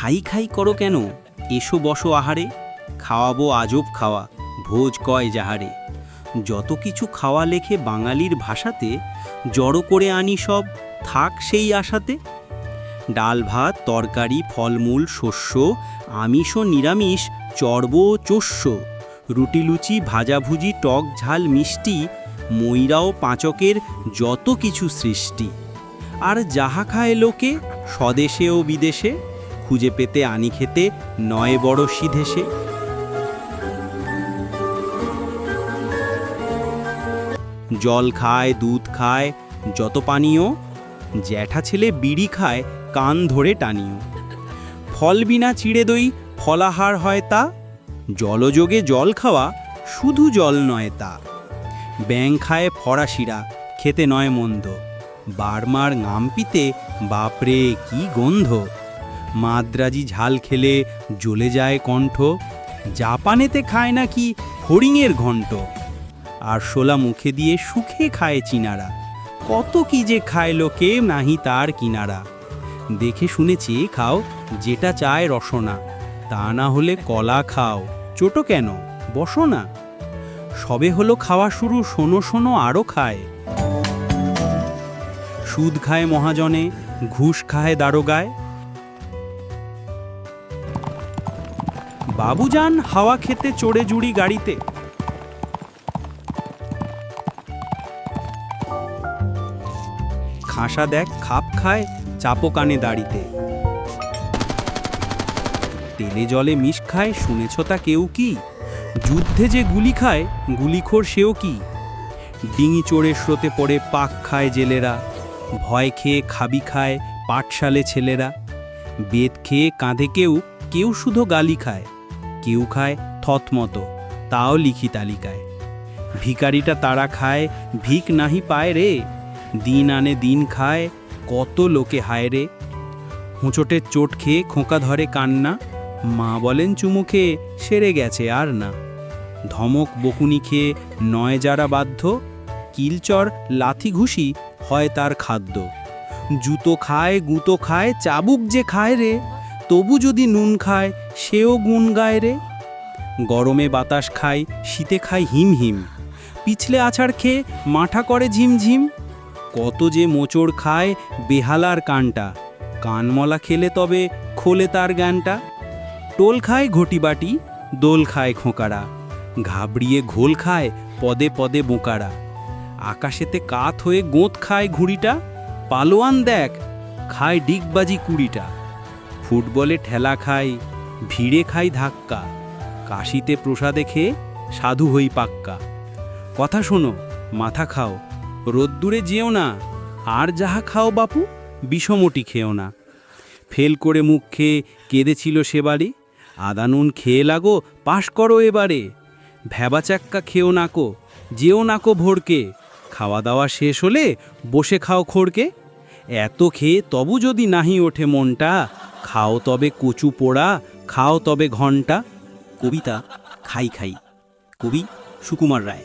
খাই খাই করো কেন? এসো বসো আহারে, খাওয়াবো আজব খাওয়া, ভোজ কয় যাহারে। যত কিছু খাওয়া লেখে বাঙালির ভাষাতে, জড়ো করে আনি সব, থাক সেই আশাতে। ডাল ভাত, তরকারি, ফলমূল, শস্য, আমিষ ও নিরামিষ, চর্ব ও চস্য, রুটি লুচি ভাজাভুজি টক ঝাল, মিষ্টি ময়রাও পাঁচকের যত কিছু সৃষ্টি। আর যাহা খায় লোকে, স্বদেশে ও বিদেশে খুঁজে পেতে আনি খেতে, নয় বড় সিধেসে জল খায়, দুধ খায়, যত পানীয়, জ্যাঠা ছেলে বিড়ি খায়, কান ধরে টানিও। ফল বিনা চিড়ে দই, ফলাহার হয় তা। জলযোগে জল খাওয়া, শুধু জল নয় তা। ব্যাং খায় ফরাসিরা খেতে নয় মন্দ। বারমার গামপিতে বাপরে, কি গন্ধ! মাদ্রাজি ঝাল খেলে জ্বলে যায় কণ্ঠ। জাপানেতে খায় নাকি ফড়িংয়ের ঘণ্ট? আর শোলা মুখে দিয়ে সুখে খায় চিনারা। কত কি যে খায় লোকে নাহি তার কিনারা। দেখে শুনে চেয়ে খাও, যেটা চায় রসনা। তা না হলে কলা খাও। চোটো কেন? বসো না। সবে হলো খাওয়া শুরু, শোনো শোনো আরও খায়। সুদ খায় মহাজনে, ঘুষ খায় দারোগায়। বাবুজান হাওয়া খেতে চড়ে জুড়ি গাড়িতে। খাসা দেখ, খাপ খায় চাপো কানে দাড়িতে। তেলে জলে মিশ খায়, শুনেছ তা কেউ কি? যুদ্ধে যে গুলি খায়, গুলিখোর সেও কি? ডিঙি চড়ে স্রোতে পড়ে পাক খায় জেলেরা, ভয় খেয়ে খাবি খায় পাঠশালে ছেলেরা। বেদ খেয়ে কাঁধে কেউ কেউ শুধু গালি খায়। কেউ খায় থতমত, তাও লিখি তালিকায়। ভিকারিটা তারা খায়, ভিক নাহি পায় রে। দিন আনে দিন খায়, কত লোকে হায় রে। হোঁচটের চোট খেয়ে খোঁকা ধরে কান্না, মা বলেন চুমু খেয়ে সেরে গেছে আর না। ধমক বকুনি খেয়ে নয় যারা বাধ্য, কিলচর লাথি ঘুষি হয় তার খাদ্য। জুতো খায়, গুঁতো খায়, চাবুক যে খায় রে। তবু যদি নুন খায়, সেও গুণ গায় রে। গরমে বাতাস খায়, শীতে খায় হিম হিম। পিছলে আছাড় খেয়ে মাঠা করে ঝিমঝিম কত যে মোচড় খায় বেহালার কানটা। কানমলা খেলে তবে খোলে তার জ্ঞানটা। টোল খায় ঘটিবাটি, দোল খায় খোঁকারা ঘাবড়িয়ে ঘোল খায় পদে পদে বোকারা আকাশেতে কাত হয়ে গোঁত খায় ঘুড়িটা। পালোয়ান দেখ, খায় ডিগবাজি কুড়িটা। ফুটবলে ঠেলা খায় ভিড়ে খায় ধাক্কা, কাশিতে প্রসাদে খেয়ে সাধু হই পাক্কা। কথা শোনো, মাথা খাও, রোদ্দুরে যেও না, আর যাহা খাও বাপু, বিষমটি খেও না। ফেল করে মুখ খেয়ে কেঁদেছিল সেবারে আদা নুন খেয়ে লাগো, পাশ করো এবারে ভ্যাবাচাক্কা খেও নাকো যেও নাকো ভোরকে, খাওয়া দাওয়া শেষ হলে বসে খাও খোরকে। এত খেয়ে তবু যদি নাহি ওঠে মনটা খাও তবে কচু পোড়া খাও তবে ঘণ্টা কবিতা খাই খাই। কবি সুকুমার রায়।